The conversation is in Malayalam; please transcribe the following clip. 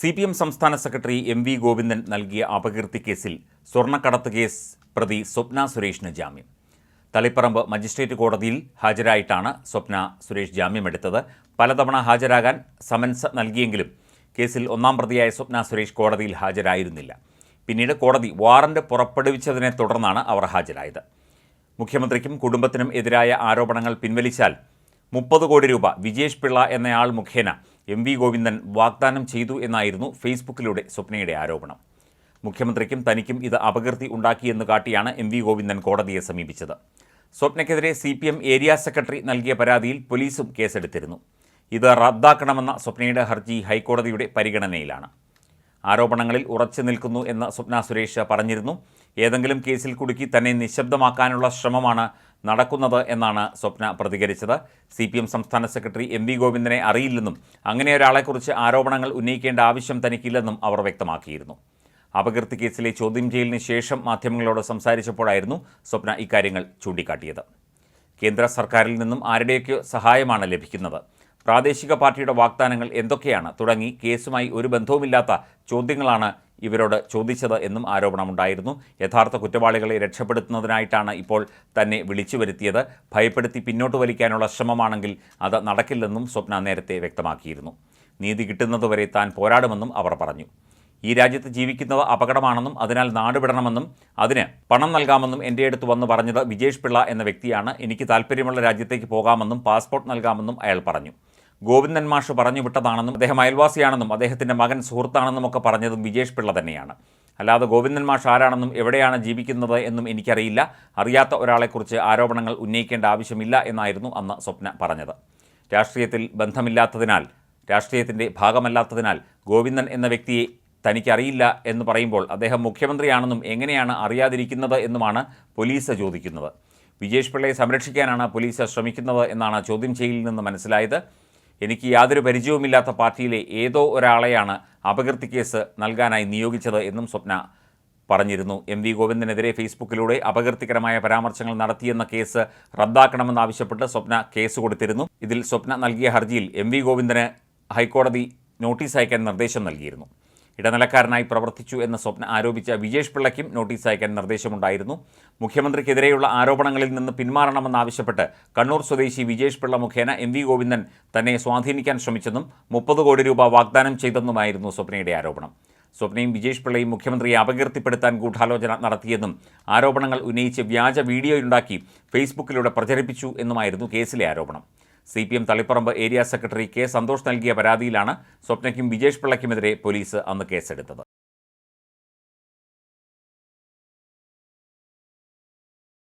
സി പി എം സംസ്ഥാന സെക്രട്ടറി എം വി ഗോവിന്ദൻ നൽകിയ അപകീർത്തി കേസിൽ സ്വർണക്കടത്ത് കേസ് പ്രതി സ്വപ്ന സുരേഷിന് ജാമ്യം. തളിപ്പറമ്പ് മജിസ്ട്രേറ്റ് കോടതിയിൽ ഹാജരായിട്ടാണ് സ്വപ്ന സുരേഷ് ജാമ്യമെടുത്തത് പലതവണ ഹാജരാകാൻ സമൻസ് നൽകിയെങ്കിലും കേസിൽ ഒന്നാം പ്രതിയായ സ്വപ്ന സുരേഷ് കോടതിയിൽ ഹാജരായിരുന്നില്ല. പിന്നീട് കോടതി വാറന്റ് പുറപ്പെടുവിച്ചതിനെ തുടർന്നാണ് അവർ ഹാജരായത്. മുഖ്യമന്ത്രിക്കും കുടുംബത്തിനും എതിരായ ആരോപണങ്ങൾ പിൻവലിച്ചാൽ മുപ്പത് കോടി രൂപ വിജേഷ് പിള്ള എന്നയാൾ മുഖേന എം വി ഗോവിന്ദൻ വാഗ്ദാനം ചെയ്തു എന്നായിരുന്നു ഫേസ്ബുക്കിലൂടെ സ്വപ്നയുടെ ആരോപണം. മുഖ്യമന്ത്രിക്കും തനിക്കും ഇത് അപകീർത്തി ഉണ്ടാക്കിയെന്ന് കാട്ടിയാണ് എം വി ഗോവിന്ദൻ കോടതിയെ സമീപിച്ചത്. സ്വപ്നയ്ക്കെതിരെ C P M area secretary നൽകിയ പരാതിയിൽ പോലീസും കേസെടുത്തിരുന്നു. ഇത് റദ്ദാക്കണമെന്ന സ്വപ്നയുടെ ഹർജി ഹൈക്കോടതിയുടെ പരിഗണനയിലാണ്. ആരോപണങ്ങളിൽ ഉറച്ചു നിൽക്കുന്നു എന്ന് സ്വപ്ന സുരേഷ് പറഞ്ഞിരുന്നു. ഏതെങ്കിലും കേസിൽ കുടുക്കി തന്നെ നിശബ്ദമാക്കാനുള്ള ശ്രമമാണ് നടക്കുന്നത് എന്നാണ് സ്വപ്ന പ്രതികരിച്ചത്. സി പി എം സംസ്ഥാന സെക്രട്ടറി എം വി ഗോവിന്ദനെ അറിയില്ലെന്നും അങ്ങനെ ഒരാളെക്കുറിച്ച് ആരോപണങ്ങൾ ഉന്നയിക്കേണ്ട ആവശ്യം തനിക്കില്ലെന്നും അവർ വ്യക്തമാക്കിയിരുന്നു. അപകീർത്തി കേസിലെ ചോദ്യം ചെയ്യലിന് ശേഷം മാധ്യമങ്ങളോട് സംസാരിച്ചപ്പോഴായിരുന്നു സ്വപ്ന ഇക്കാര്യങ്ങൾ ചൂണ്ടിക്കാട്ടിയത്. കേന്ദ്ര സർക്കാരിൽ നിന്നും ആരുടെയൊക്കെ സഹായമാണ് ലഭിക്കുന്നത്? പ്രാദേശിക പാർട്ടിയുടെ വാഗ്ദാനങ്ങൾ എന്തൊക്കെയാണ്? തുടങ്ങി കേസുമായി ഒരു ബന്ധവുമില്ലാത്ത ചോദ്യങ്ങളാണ് ഇവരോട് ചോദിച്ചത് എന്നും ആരോപണമുണ്ടായിരുന്നു. യഥാർത്ഥ കുറ്റവാളികളെ രക്ഷപ്പെടുത്തുന്നതിനായിട്ടാണ് ഇപ്പോൾ തന്നെ വിളിച്ചു വരുത്തിയത്. ഭയപ്പെടുത്തി പിന്നോട്ട് വലിക്കാനുള്ള ശ്രമമാണെങ്കിൽ അത് നടക്കില്ലെന്നും സ്വപ്ന നേരത്തെ വ്യക്തമാക്കിയിരുന്നു. നീതി കിട്ടുന്നതുവരെ താൻ പോരാടുമെന്നും അവർ പറഞ്ഞു. ഈ രാജ്യത്ത് ജീവിക്കുന്നത് അപകടമാണെന്നും അതിനാൽ നാടുവിടണമെന്നും അതിന് പണം നൽകാമെന്നും എന്റെ അടുത്ത് വന്ന് പറഞ്ഞത് വിജേഷ് പിള്ള എന്ന വ്യക്തിയാണ്. എനിക്ക് താല്പര്യമുള്ള രാജ്യത്തേക്ക് പോകാമെന്നും പാസ്പോർട്ട് നൽകാമെന്നും അയാൾ പറഞ്ഞു. ഗോവിന്ദൻ മാഷ് പറഞ്ഞു വിട്ടതാണെന്നും അദ്ദേഹം അയൽവാസിയാണെന്നും അദ്ദേഹത്തിന്റെ മകൻ സുഹൃത്താണെന്നും ഒക്കെ പറഞ്ഞതും വിജേഷ് പിള്ള തന്നെയാണ്. അല്ലാതെ ഗോവിന്ദൻ മാഷ് ആരാണെന്നും എവിടെയാണ് ജീവിക്കുന്നത് എന്നും എനിക്കറിയില്ല. അറിയാത്ത ഒരാളെക്കുറിച്ച് ആരോപണങ്ങൾ ഉന്നയിക്കേണ്ട ആവശ്യമില്ല എന്നായിരുന്നു അന്ന് സ്വപ്ന പറഞ്ഞത്. രാഷ്ട്രീയത്തിൽ ബന്ധമില്ലാത്തതിനാൽ രാഷ്ട്രീയത്തിന്റെ ഭാഗമല്ലാത്തതിനാൽ ഗോവിന്ദൻ എന്ന വ്യക്തിയെ തനിക്കറിയില്ല എന്ന് പറയുമ്പോൾ അദ്ദേഹം മുഖ്യമന്ത്രിയാണെന്നും എങ്ങനെയാണ് അറിയാതിരിക്കുന്നത് എന്നുമാണ് പോലീസ് ചോദിക്കുന്നത്. വിജേഷ് പിള്ളയെ സംരക്ഷിക്കാനാണ് പോലീസ് ശ്രമിക്കുന്നത് എന്നാണ് ചോദ്യം ചെയ്യലിൽ നിന്ന് മനസ്സിലായത്. എനിക്ക് യാതൊരു പരിചയവുമില്ലാത്ത പാർട്ടിയിലെ ഏതോ ഒരാളെയാണ് അപകീർത്തി കേസ് നൽകാനായി നിയോഗിച്ചത് എന്നും സ്വപ്ന പറഞ്ഞിരുന്നു. എം വി ഗോവിന്ദനെതിരെ ഫേസ്ബുക്കിലൂടെ അപകീർത്തികരമായ പരാമർശങ്ങൾ നടത്തിയെന്ന കേസ് റദ്ദാക്കണമെന്നാവശ്യപ്പെട്ട് സ്വപ്ന കേസ് കൊടുത്തിരുന്നു. ഇതിൽ സ്വപ്ന നൽകിയ ഹർജിയിൽ എം വി ഗോവിന്ദന് ഹൈക്കോടതി നോട്ടീസ് അയക്കാൻ നിർദ്ദേശം നൽകിയിരുന്നു. ഇടനിലക്കാരനായി പ്രവർത്തിച്ചു എന്ന സ്വപ്ന ആരോപിച്ച വിജേഷ് പിള്ളയ്ക്കും നോട്ടീസ് അയക്കാൻ നിർദ്ദേശമുണ്ടായിരുന്നു. മുഖ്യമന്ത്രിക്കെതിരെയുള്ള ആരോപണങ്ങളിൽ നിന്ന് പിന്മാറണമെന്നാവശ്യപ്പെട്ട് കണ്ണൂർ സ്വദേശി വിജേഷ് പിള്ള മുഖേന എം വി ഗോവിന്ദൻ തന്നെ സ്വാധീനിക്കാൻ ശ്രമിച്ചെന്നും മുപ്പത് കോടി രൂപ വാഗ്ദാനം ചെയ്തെന്നുമായിരുന്നു സ്വപ്നയുടെ ആരോപണം. സ്വപ്നയും വിജേഷ് പിള്ളയും മുഖ്യമന്ത്രിയെ അപകീർത്തിപ്പെടുത്താൻ ഗൂഢാലോചന നടത്തിയെന്നും ആരോപണങ്ങൾ ഉന്നയിച്ച് വ്യാജ വീഡിയോയുണ്ടാക്കി ഫേസ്ബുക്കിലൂടെ പ്രചരിപ്പിച്ചു എന്നുമായിരുന്നു കേസിലെ ആരോപണം. C P M Taliparamba area secretary K Santhosh നൽകിയ പരാതിയിലാണ് സ്വപ്നയ്ക്കും വിജേഷ് പിള്ളയ്ക്കുമെതിരെ പോലീസ് അന്ന് കേസെടുത്തത്.